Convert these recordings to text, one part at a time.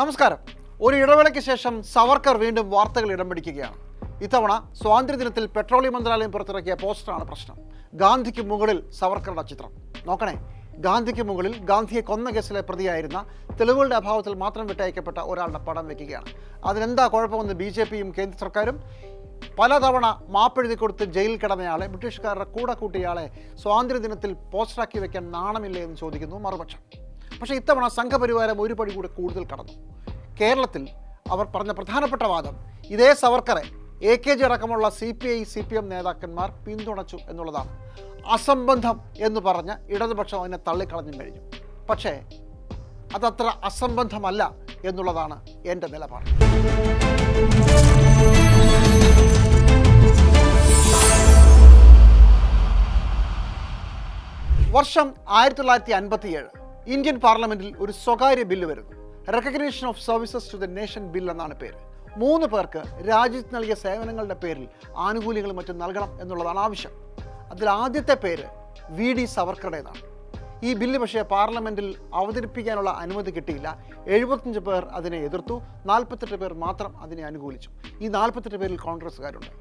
നമസ്കാരം. ഒരു ഇടവേളയ്ക്ക് ശേഷം സവർക്കർ വീണ്ടും വാർത്തകൾ ഇടം പിടിക്കുകയാണ്. ഇത്തവണ സ്വാതന്ത്ര്യദിനത്തിൽ പെട്രോളിയം മന്ത്രാലയം പുറത്തിറക്കിയ പോസ്റ്ററാണ് പ്രശ്നം. ഗാന്ധിക്ക് മുകളിൽ സവർക്കറുടെ ചിത്രം. നോക്കണേ ഗാന്ധിക്ക് മുകളിൽ ഗാന്ധിയെ കൊന്ന കേസിലെ പ്രതിയായിരുന്ന തെളിവുകളുടെ അഭാവത്തിൽ മാത്രം വിട്ടയക്കപ്പെട്ട ഒരാളുടെ പടം വെക്കുകയാണ്. അതിനെന്താ കുഴപ്പമെന്ന് ബി ജെ പിയും കേന്ദ്ര സർക്കാരും പലതവണ മാപ്പെഴുതി കൊടുത്ത് ജയിലിൽ കിടന്നയാളെ ബ്രിട്ടീഷുകാരുടെ കൂടെ കൂട്ടിയയാളെ സ്വാതന്ത്ര്യദിനത്തിൽ പോസ്റ്ററാക്കി വെക്കാൻ നാണമില്ലേ എന്ന് ചോദിക്കുന്നു മറുപക്ഷം. പക്ഷേ ഇത്തവണ സംഘപരിവാരം ഒരു പടി കൂടെ കൂടുതൽ കടന്നു. കേരളത്തിൽ അവർ പറഞ്ഞ പ്രധാനപ്പെട്ട വാദം ഇതേ സവർക്കറെ എ കെ ജി അടക്കമുള്ള C P I C P M നേതാക്കന്മാർ പിന്തുണച്ചു എന്നുള്ളതാണ്. അസംബന്ധം എന്ന് പറഞ്ഞ ഇടതുപക്ഷം അതിനെ തള്ളിക്കളഞ്ഞും കഴിഞ്ഞു. പക്ഷേ അതത്ര അസംബന്ധമല്ല എന്നുള്ളതാണ് എന്റെ നിലപാട്. വർഷം ആയിരത്തി തൊള്ളായിരത്തി അൻപത്തിയേഴ് ഇന്ത്യൻ പാർലമെന്റിൽ ഒരു സ്വകാര്യ ബില്ല് വരുന്നു. Recognition of services to the nation bill എന്നാണ് പേര്. മൂന്ന് പേർക്ക് രാജ്യത്ത് നൽകിയ സേവനങ്ങളുടെ പേരിൽ ആനുകൂല്യങ്ങളും മറ്റും നൽകണം എന്നുള്ളതാണ് ആവശ്യം. അതിൽ ആദ്യത്തെ പേര് വി ഡി സവർക്കറുടേതാണ്. ഈ ബില്ല് പക്ഷേ പാർലമെന്റിൽ അവതരിപ്പിക്കാനുള്ള അനുമതി കിട്ടിയില്ല. എഴുപത്തഞ്ച് പേർ അതിനെ എതിർത്തു. നാൽപ്പത്തെട്ട് പേർ മാത്രം അതിനെ അനുകൂലിച്ചു. ഈ നാൽപ്പത്തെട്ട് പേരിൽ കോൺഗ്രസ്സുകാരുണ്ട്.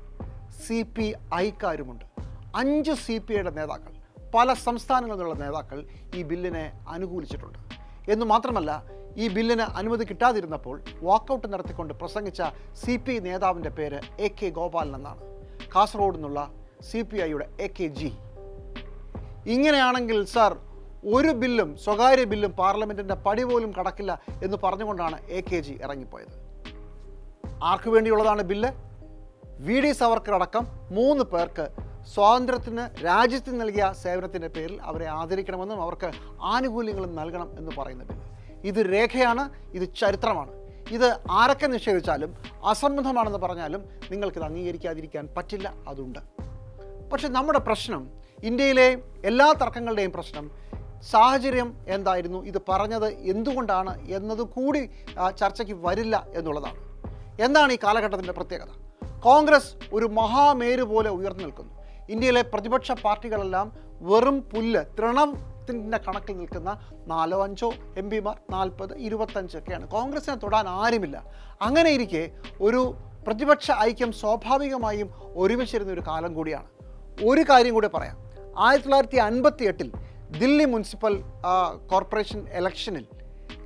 C P ഐക്കാരുമുണ്ട്. അഞ്ച് സി പി ഐയുടെ നേതാക്കൾ. പല സംസ്ഥാനങ്ങളിൽ നിന്നുള്ള നേതാക്കൾ ഈ ബില്ലിനെ അനുകൂലിച്ചിട്ടുണ്ട്. എന്ന് മാത്രമല്ല ഈ ബില്ലിന് അനുമതി കിട്ടാതിരുന്നപ്പോൾ വാക്കൗട്ട് നടത്തിക്കൊണ്ട് പ്രസംഗിച്ച സി പി നേതാവിന്റെ പേര് എ കെ ഗോപാലൻ എന്നാണ്. കാസർഗോഡ് നിന്നുള്ള സി പി ഐയുടെ എ കെ ജി. ഇങ്ങനെയാണെങ്കിൽ സാർ ഒരു ബില്ലും സ്വകാര്യ ബില്ലും പാർലമെന്റിന്റെ പടി പോലും കടക്കില്ല എന്ന് പറഞ്ഞുകൊണ്ടാണ് എ കെ ജി ഇറങ്ങിപ്പോയത്. ആർക്കു വേണ്ടിയുള്ളതാണ് ബില്ല്? വി ഡി സവർക്കർ അടക്കം മൂന്ന് പേർക്ക് സ്വാതന്ത്ര്യത്തിന് രാജ്യത്തിന് നൽകിയ സേവനത്തിന്റെ പേരിൽ അവരെ ആദരിക്കണമെന്നും അവർക്ക് ആനുകൂല്യങ്ങളും നൽകണം എന്ന് പറയുന്ന ബില്ല് ഇത് രേഖയാണ് ഇത് ചരിത്രമാണ്. ഇത് ആരൊക്കെ നിഷേധിച്ചാലും അസംബന്ധമാണെന്ന് പറഞ്ഞാലും നിങ്ങൾക്കിത് അംഗീകരിക്കാതിരിക്കാൻ പറ്റില്ല അതുണ്ട്. പക്ഷെ നമ്മുടെ പ്രശ്നം ഇന്ത്യയിലെ എല്ലാ തർക്കങ്ങളുടെയും പ്രശ്നം സാഹചര്യം എന്തായിരുന്നു ഇത് പറഞ്ഞത് എന്തുകൊണ്ടാണ് എന്നത് കൂടി ചർച്ചയ്ക്ക് വരില്ല എന്നുള്ളതാണ്. എന്താണ് ഈ കാലഘട്ടത്തിന്റെ പ്രത്യേകത? കോൺഗ്രസ് ഒരു മഹാമേരു പോലെ ഉയർന്നു നിൽക്കുന്നു. ഇന്ത്യയിലെ പ്രതിപക്ഷ പാർട്ടികളെല്ലാം വെറും പുല്ല് തൃണത്തിന്റെ കണക്കിൽ നിൽക്കുന്ന നാലോ അഞ്ചോ എം പിമാർ നാൽപ്പത് ഇരുപത്തഞ്ചൊക്കെയാണ്. കോൺഗ്രസിനെ തൊടാൻ ആരുമില്ല. അങ്ങനെ ഇരിക്കെ ഒരു പ്രതിപക്ഷ ഐക്യം സ്വാഭാവികമായും ഒരുമിച്ചിരുന്ന ഒരു കാലം കൂടിയാണ്. ഒരു കാര്യം കൂടി പറയാം. ആയിരത്തി തൊള്ളായിരത്തി അൻപത്തി എട്ടിൽ ദില്ലി മുനിസിപ്പൽ കോർപ്പറേഷൻ ഇലക്ഷനിൽ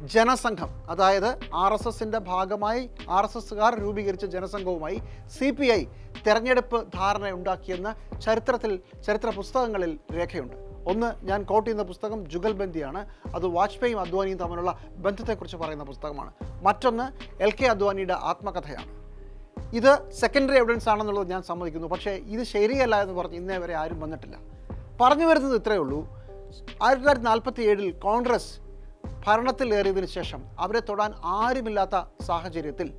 ജനസംഘം അതായത് ആർ എസ് എസിന്റെ ഭാഗമായി ആർ എസ് എസ്സുകാർ രൂപീകരിച്ച ജനസംഘവുമായി സി പി ഐ തെരഞ്ഞെടുപ്പ് ധാരണ ഉണ്ടാക്കിയെന്ന് ചരിത്രത്തിൽ ചരിത്ര പുസ്തകങ്ങളിൽ രേഖയുണ്ട്. ഒന്ന് ഞാൻ കോട്ട് ചെയ്യുന്ന പുസ്തകം ജുഗൽബന്ദിയാണ്. അത് വാജ്പേയിയും അദ്വാനിയും തമ്മിലുള്ള ബന്ധത്തെക്കുറിച്ച് പറയുന്ന പുസ്തകമാണ്. മറ്റൊന്ന് എൽ കെ അദ്വാനിയുടെ ആത്മകഥയാണ്. ഇത് സെക്കൻഡറി എവിഡൻസ് ആണെന്നുള്ളത് ഞാൻ സമ്മതിക്കുന്നു പക്ഷേ ഇത് ശരിയല്ല എന്ന് പറഞ്ഞ് ഇന്നേ വരെ ആരും വന്നിട്ടില്ല. പറഞ്ഞു വരുന്നത് ഇത്രയേ ഉള്ളൂ. ആയിരത്തി തൊള്ളായിരത്തി നാൽപ്പത്തി ഏഴിൽ കോൺഗ്രസ് ഭരണത്തിലേറിയതിനു ശേഷം അവരെ തൊടാൻ ആരുമില്ലാത്ത സാഹചര്യത്തിൽ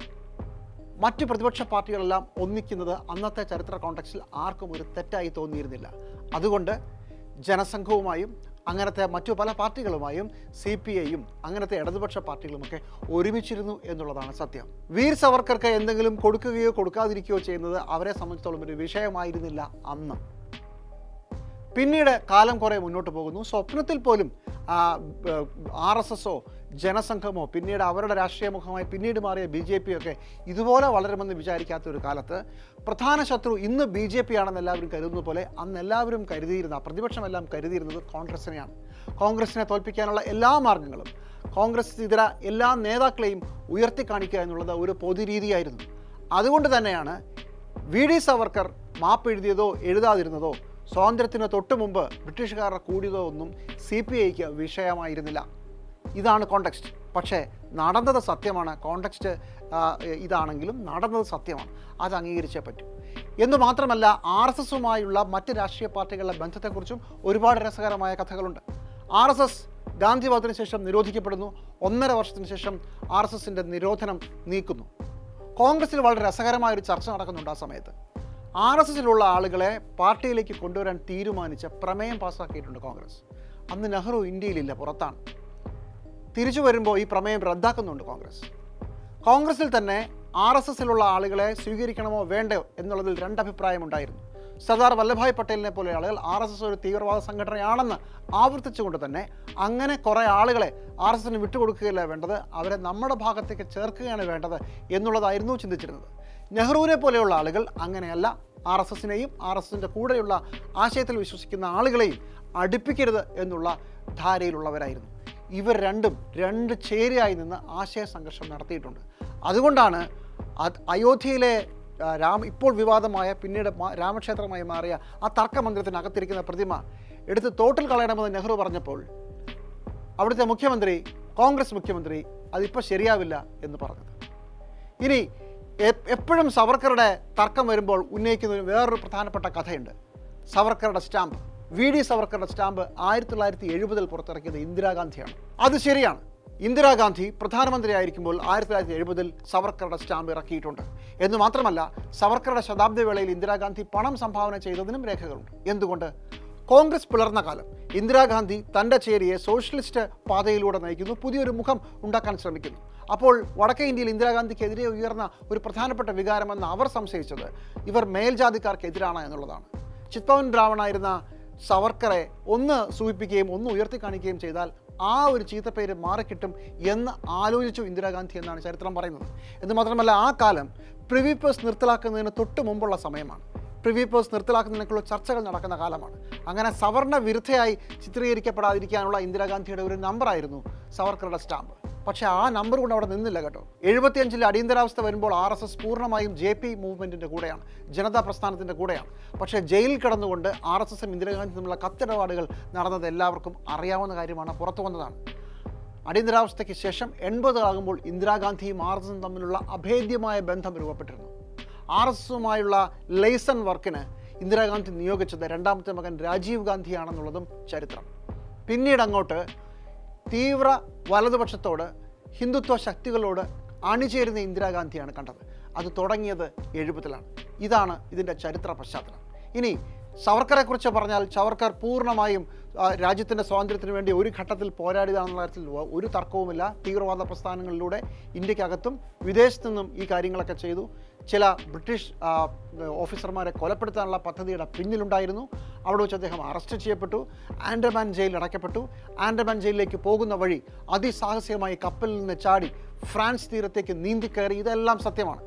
മറ്റ് പ്രതിപക്ഷ പാർട്ടികളെല്ലാം ഒന്നിക്കുന്നത് അന്നത്തെ ചരിത്ര കോണ്ടക്സ്റ്റിൽ ആർക്കും ഒരു തെറ്റായി തോന്നിയിരുന്നില്ല. അതുകൊണ്ട് ജനസംഘവുമായും അങ്ങനത്തെ മറ്റു പല പാർട്ടികളുമായും സി പി ഐയും അങ്ങനത്തെ ഇടതുപക്ഷ പാർട്ടികളുമൊക്കെ ഒരുമിച്ചിരുന്നു എന്നുള്ളതാണ് സത്യം. വീർ സവർക്കർക്ക് എന്തെങ്കിലും കൊടുക്കുകയോ കൊടുക്കാതിരിക്കുകയോ ചെയ്യുന്നത് അവരെ സംബന്ധിച്ചിടത്തോളം ഒരു വിഷയമായിരുന്നില്ല അന്ന്. പിന്നീട് കാലം കുറേ മുന്നോട്ട് പോകുന്നു. സ്വപ്നത്തിൽ പോലും ആർ എസ് എസോ ജനസംഘമോ പിന്നീട് അവരുടെ രാഷ്ട്രീയ മുഖമായി പിന്നീട് മാറിയ ബി ജെ പി ഒക്കെ ഇതുപോലെ വളരുമെന്ന് വിചാരിക്കാത്ത ഒരു കാലത്ത് പ്രധാന ശത്രു ഇന്ന് ബി ജെ പി ആണെന്ന് എല്ലാവരും കരുതുന്നത് പോലെ അന്ന് എല്ലാവരും കരുതിയിരുന്ന പ്രതിപക്ഷമെല്ലാം കരുതിയിരുന്നത് കോൺഗ്രസിനെയാണ്. കോൺഗ്രസിനെ തോൽപ്പിക്കാനുള്ള എല്ലാ മാർഗങ്ങളും കോൺഗ്രസ് ഇതര എല്ലാ നേതാക്കളെയും ഉയർത്തി കാണിക്കുക എന്നുള്ളത് ഒരു പൊതുരീതിയായിരുന്നു. അതുകൊണ്ട് തന്നെയാണ് വി ഡി സവർക്കർ മാപ്പ് എഴുതിയതോ എഴുതാതിരുന്നതോ സ്വാതന്ത്ര്യത്തിന് തൊട്ട് മുമ്പ് ബ്രിട്ടീഷുകാരുടെ കൂടിയതോ ഒന്നും സി പി ഐക്ക് വിഷയമായിരുന്നില്ല. ഇതാണ് കോണ്ടക്സ്റ്റ് പക്ഷേ നടന്നത് സത്യമാണ്. കോണ്ടക്സ്റ്റ് ഇതാണെങ്കിലും നടന്നത് സത്യമാണ്. അത് അംഗീകരിച്ചേ പറ്റൂ. എന്ന് മാത്രമല്ല ആർ എസ് എസുമായുള്ള മറ്റ് രാഷ്ട്രീയ പാർട്ടികളുടെ ബന്ധത്തെക്കുറിച്ചും ഒരുപാട് രസകരമായ കഥകളുണ്ട്. ആർ എസ് എസ് ഗാന്ധിവാദത്തിന് ശേഷം നിരോധിക്കപ്പെടുന്നു. ഒന്നര വർഷത്തിന് ശേഷം ആർ എസ് എസിന്റെ നിരോധനം നീക്കുന്നു. കോൺഗ്രസിൽ വളരെ രസകരമായ ഒരു ചർച്ച നടക്കുന്നുണ്ട് ആ സമയത്ത്. ആർ എസ് എസിലുള്ള ആളുകളെ പാർട്ടിയിലേക്ക് കൊണ്ടുവരാൻ തീരുമാനിച്ച പ്രമേയം പാസ്സാക്കിയിട്ടുണ്ട് കോൺഗ്രസ്. അന്ന് നെഹ്റു ഇന്ത്യയിലില്ല പുറത്താണ്. തിരിച്ചു വരുമ്പോൾ ഈ പ്രമേയം റദ്ദാക്കുന്നുണ്ട് കോൺഗ്രസ്. കോൺഗ്രസിൽ തന്നെ ആർ എസ് എസിലുള്ള ആളുകളെ സ്വീകരിക്കണമോ വേണ്ടയോ എന്നുള്ളതിൽ രണ്ടഭിപ്രായമുണ്ടായിരുന്നു. സർദാർ വല്ലഭായ് പട്ടേലിനെ പോലെ ആളുകൾ ആർ എസ് എസ് ഒരു തീവ്രവാദ സംഘടനയാണെന്ന് ആവർത്തിച്ചുകൊണ്ട് തന്നെ അങ്ങനെ കുറേ ആളുകളെ ആർ എസ് എസിന് വിട്ടുകൊടുക്കുകയല്ല വേണ്ടത് അവരെ നമ്മുടെ ഭാഗത്തേക്ക് ചേർക്കുകയാണ് വേണ്ടത് എന്നുള്ളതായിരുന്നു ചിന്തിച്ചിരുന്നത്. നെഹ്റുവിനെ പോലെയുള്ള ആളുകൾ അങ്ങനെയല്ല. ആർ എസ് എസിനെയും ആർ എസ് എസിന്റെ കൂടെയുള്ള ആശയത്തിൽ വിശ്വസിക്കുന്ന ആളുകളെയും അടുപ്പിക്കരുത് എന്നുള്ള ധാരയിലുള്ളവരായിരുന്നു. ഇവർ രണ്ടും രണ്ട് ചേരിയായി നിന്ന് ആശയ സംഘർഷം നടത്തിയിട്ടുണ്ട്. അതുകൊണ്ടാണ് അയോധ്യയിലെ രാം ഇപ്പോൾ വിവാദമായ പിന്നീട് രാമക്ഷേത്രമായി മാറിയ ആ തർക്കമന്ദിരത്തിനകത്തിരിക്കുന്ന പ്രതിമ എടുത്ത് തോട്ടിൽ കളയണമെന്ന് നെഹ്റു പറഞ്ഞപ്പോൾ അവിടുത്തെ മുഖ്യമന്ത്രി കോൺഗ്രസ് മുഖ്യമന്ത്രി അതിപ്പോൾ ശരിയാവില്ല എന്ന് പറഞ്ഞത്. ഇനി എപ്പോഴും സവർക്കറുടെ തർക്കം വരുമ്പോൾ ഉന്നയിക്കുന്ന വേറൊരു പ്രധാനപ്പെട്ട കഥയുണ്ട്. സവർക്കറുടെ സ്റ്റാമ്പ്. വി. ഡി. സവർക്കറുടെ സ്റ്റാമ്പ് ആയിരത്തി തൊള്ളായിരത്തി എഴുപതിൽ പുറത്തിറക്കിയത് ഇന്ദിരാഗാന്ധിയാണ്. അത് ശരിയാണ്. ഇന്ദിരാഗാന്ധി പ്രധാനമന്ത്രിയായിരിക്കുമ്പോൾ ആയിരത്തി തൊള്ളായിരത്തി എഴുപതിൽ സവർക്കറുടെ സ്റ്റാമ്പ് ഇറക്കിയിട്ടുണ്ട്. എന്ന് മാത്രമല്ല സവർക്കറുടെ ശതാബ്ദി വേളയിൽ ഇന്ദിരാഗാന്ധി പണം സംഭാവന ചെയ്തതിനും രേഖകളുണ്ട്. എന്തുകൊണ്ട്? കോൺഗ്രസ് പിളർന്ന കാലം. ഇന്ദിരാഗാന്ധി തന്റെ ചേരിയെ സോഷ്യലിസ്റ്റ് പാതയിലൂടെ നയിക്കുന്നു. പുതിയൊരു മുഖം ഉണ്ടാക്കാൻ ശ്രമിക്കുന്നു. അപ്പോൾ വടക്കേ ഇന്ത്യയിൽ ഇന്ദിരാഗാന്ധിക്കെതിരെ ഉയർന്ന ഒരു പ്രധാനപ്പെട്ട വികാരമെന്ന് അവർ സംശയിച്ചത്. ഇവർ മേൽജാതിക്കാർക്കെതിരാണ് എന്നുള്ളതാണ്. ചിത്പവൻ ബ്രാഹ്മണായിരുന്ന സവർക്കറെ ഒന്ന് സൂചിപ്പിക്കുകയും ഒന്ന് ഉയർത്തി കാണിക്കുകയും ചെയ്താൽ ആ ഒരു ചീത്തപ്പേര് മാറിക്കിട്ടും എന്ന് ആലോചിച്ചു ഇന്ദിരാഗാന്ധി എന്നാണ് ചരിത്രം പറയുന്നത്. എന്ന് മാത്രമല്ല ആ കാലം പ്രിവി പേഴ്സ് നിർത്തലാക്കുന്നതിന് തൊട്ട് മുമ്പുള്ള സമയമാണ്. പ്രിവി പേഴ്സ് നിർത്തലാക്കുന്നതിനേക്കുള്ള ചർച്ചകൾ നടക്കുന്ന കാലമാണ്. അങ്ങനെ സവർണ വിരുദ്ധയായി ചിത്രീകരിക്കപ്പെടാതിരിക്കാനുള്ള ഇന്ദിരാഗാന്ധിയുടെ ഒരു നമ്പറായിരുന്നു സവർക്കറുടെ സ്റ്റാമ്പ്. പക്ഷേ ആ നമ്പർ കൊണ്ട് അവിടെ നിന്നില്ല കേട്ടോ. എഴുപത്തിയഞ്ചിൽ അടിയന്തരാവസ്ഥ വരുമ്പോൾ ആർ എസ് എസ് പൂർണമായും ജെ പി മൂവ്മെന്റിന്റെ കൂടെയാണ്. ജനതാ പ്രസ്ഥാനത്തിന്റെ കൂടെയാണ്. പക്ഷേ ജയിലിൽ കിടന്നുകൊണ്ട് ആർ എസ് എസും ഇന്ദിരാഗാന്ധി തമ്മിലുള്ള കത്തിടപാടുകൾ നടന്നത് എല്ലാവർക്കും അറിയാവുന്ന കാര്യമാണ്. പുറത്തു വന്നതാണ്. അടിയന്തരാവസ്ഥയ്ക്ക് ശേഷം എൺപതാകുമ്പോൾ ഇന്ദിരാഗാന്ധിയും ആർ എസ് എസും തമ്മിലുള്ള അഭേദ്യമായ ബന്ധം രൂപപ്പെട്ടിരുന്നു. ആർ എസ് എസുമായുള്ള ലെയ്സൺ വർക്കിന് ഇന്ദിരാഗാന്ധി നിയോഗിച്ചത് രണ്ടാമത്തെ മകൻ രാജീവ് ഗാന്ധിയാണെന്നുള്ളതും ചരിത്രം. പിന്നീട് അങ്ങോട്ട് തീവ്ര വലതുപക്ഷത്തോട് ഹിന്ദുത്വ ശക്തികളോട് അണിചേരുന്ന ഇന്ദിരാഗാന്ധിയാണ് കണ്ടത്. അത് തുടങ്ങിയത് എഴുപതിലാണ് ഇതാണ് ഇതിന്റെ ചരിത്ര പശ്ചാത്തലം. ഇനി സവർക്കറെക്കുറിച്ച് പറഞ്ഞാൽ സവർക്കർ പൂർണമായും രാജ്യത്തിന്റെ സ്വാതന്ത്ര്യത്തിന് വേണ്ടി ഒരു ഘട്ടത്തിൽ പോരാടിയതാണെന്നുള്ള കാര്യത്തിൽ ഒരു തർക്കവുമില്ല. തീവ്രവാദ പ്രസ്ഥാനങ്ങളിലൂടെ ഇന്ത്യക്കകത്തും വിദേശത്തു നിന്നും ഈ കാര്യങ്ങളൊക്കെ ചെയ്തു. ചില ബ്രിട്ടീഷ് ഓഫീസർമാരെ കൊലപ്പെടുത്താനുള്ള പദ്ധതിയുടെ പിന്നിലുണ്ടായിരുന്നു. അവിടെ വെച്ച് അദ്ദേഹം അറസ്റ്റ് ചെയ്യപ്പെട്ടു. ആൻഡമാൻ ജയിലിൽ അടയ്ക്കപ്പെട്ടു. ആൻഡമാൻ ജയിലിലേക്ക് പോകുന്ന വഴി അതിസാഹസികമായി കപ്പലിൽ നിന്ന് ചാടി ഫ്രാൻസ് തീരത്തേക്ക് നീന്തിക്കയറി ഇതെല്ലാം സത്യമാണ്.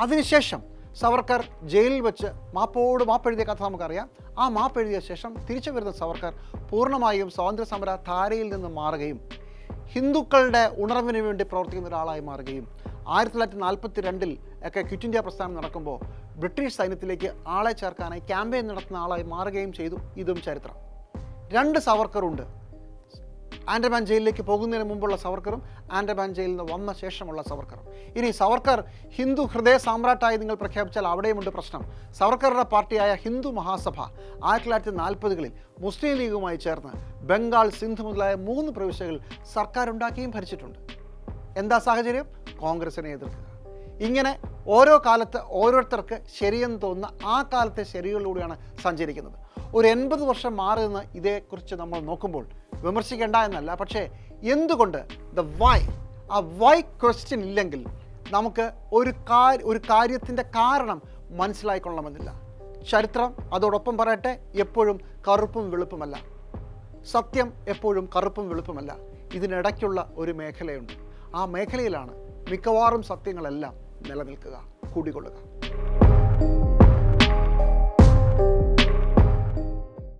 അതിനുശേഷം സവർക്കർ ജയിലിൽ വെച്ച് മാപ്പോട് മാപ്പ് എഴുതിയ കഥ നമുക്കറിയാം. ആ മാപ്പ് എഴുതിയ ശേഷം തിരിച്ചു വരുന്ന സവർക്കർ പൂർണമായും സ്വാതന്ത്ര്യ സമര ധാരയിൽ നിന്ന് മാറുകയും ഹിന്ദുക്കളുടെ ഉണർവിന് വേണ്ടി പ്രവർത്തിക്കുന്ന ഒരാളായി മാറുകയും ആയിരത്തി തൊള്ളായിരത്തി നാൽപ്പത്തി രണ്ടിൽ ഒക്കെ ക്വിറ്റ് ഇന്ത്യ പ്രസ്ഥാനം നടക്കുമ്പോൾ ബ്രിട്ടീഷ് സൈന്യത്തിലേക്ക് ആളെ ചേർക്കാനായി ക്യാമ്പയിൻ നടത്തുന്ന ആളായി മാറുകയും ചെയ്തു. ഇതും ചരിത്രം. രണ്ട് സവർക്കറുണ്ട് ആൻഡമാൻ ജയിലിലേക്ക് പോകുന്നതിന് മുമ്പുള്ള സവർക്കറും ആൻഡമാൻ ജയിലിൽ നിന്ന് വന്ന ശേഷമുള്ള സവർക്കറും. ഇനി സവർക്കർ ഹിന്ദു ഹൃദയ സാമ്രാട്ടായി നിങ്ങൾ പ്രഖ്യാപിച്ചാൽ അവിടെയുമുണ്ട് പ്രശ്നം. സവർക്കറുടെ പാർട്ടിയായ ഹിന്ദു മഹാസഭ ആയിരത്തി തൊള്ളായിരത്തി നാൽപ്പതുകളിൽ മുസ്ലിം ലീഗുമായി ചേർന്ന് ബംഗാൾ സിന്ധു മുതലായ മൂന്ന് പ്രവിശ്യകൾ സർക്കാർ ഉണ്ടാക്കിയും ഭരിച്ചിട്ടുണ്ട്. എന്താ സാഹചര്യം? കോൺഗ്രസിനെ എതിർക്കുക. ഇങ്ങനെ ഓരോ കാലത്ത് ഓരോരുത്തർക്ക് ശരിയെന്ന് തോന്നുന്ന ആ കാലത്തെ ശരികളിലൂടെയാണ് സഞ്ചരിക്കുന്നത്. ഒരു എൺപത് വർഷം മാറി ഇതേക്കുറിച്ച് നമ്മൾ നോക്കുമ്പോൾ വിമർശിക്കേണ്ട എന്നല്ല. പക്ഷേ എന്തുകൊണ്ട് ദ വൈ ആ വൈ ക്വസ്റ്റ്യൻ ഇല്ലെങ്കിൽ നമുക്ക് ഒരു കാര്യ ഒരു കാര്യത്തിന്റെ കാരണം മനസ്സിലായിക്കൊള്ളണമെന്നില്ല. ചരിത്രം അതോടൊപ്പം പറയട്ടെ എപ്പോഴും കറുപ്പും വെളുപ്പുമല്ല. സത്യം എപ്പോഴും കറുപ്പും വെളുപ്പുമല്ല. ഇതിനിടയ്ക്കുള്ള ഒരു മേഖലയുണ്ട്. ആ മേഖലയിലാണ് മിക്കവാറും സത്യങ്ങളെല്ലാം നിലനിൽക്കുക കൂടിക്കൊള്ളുക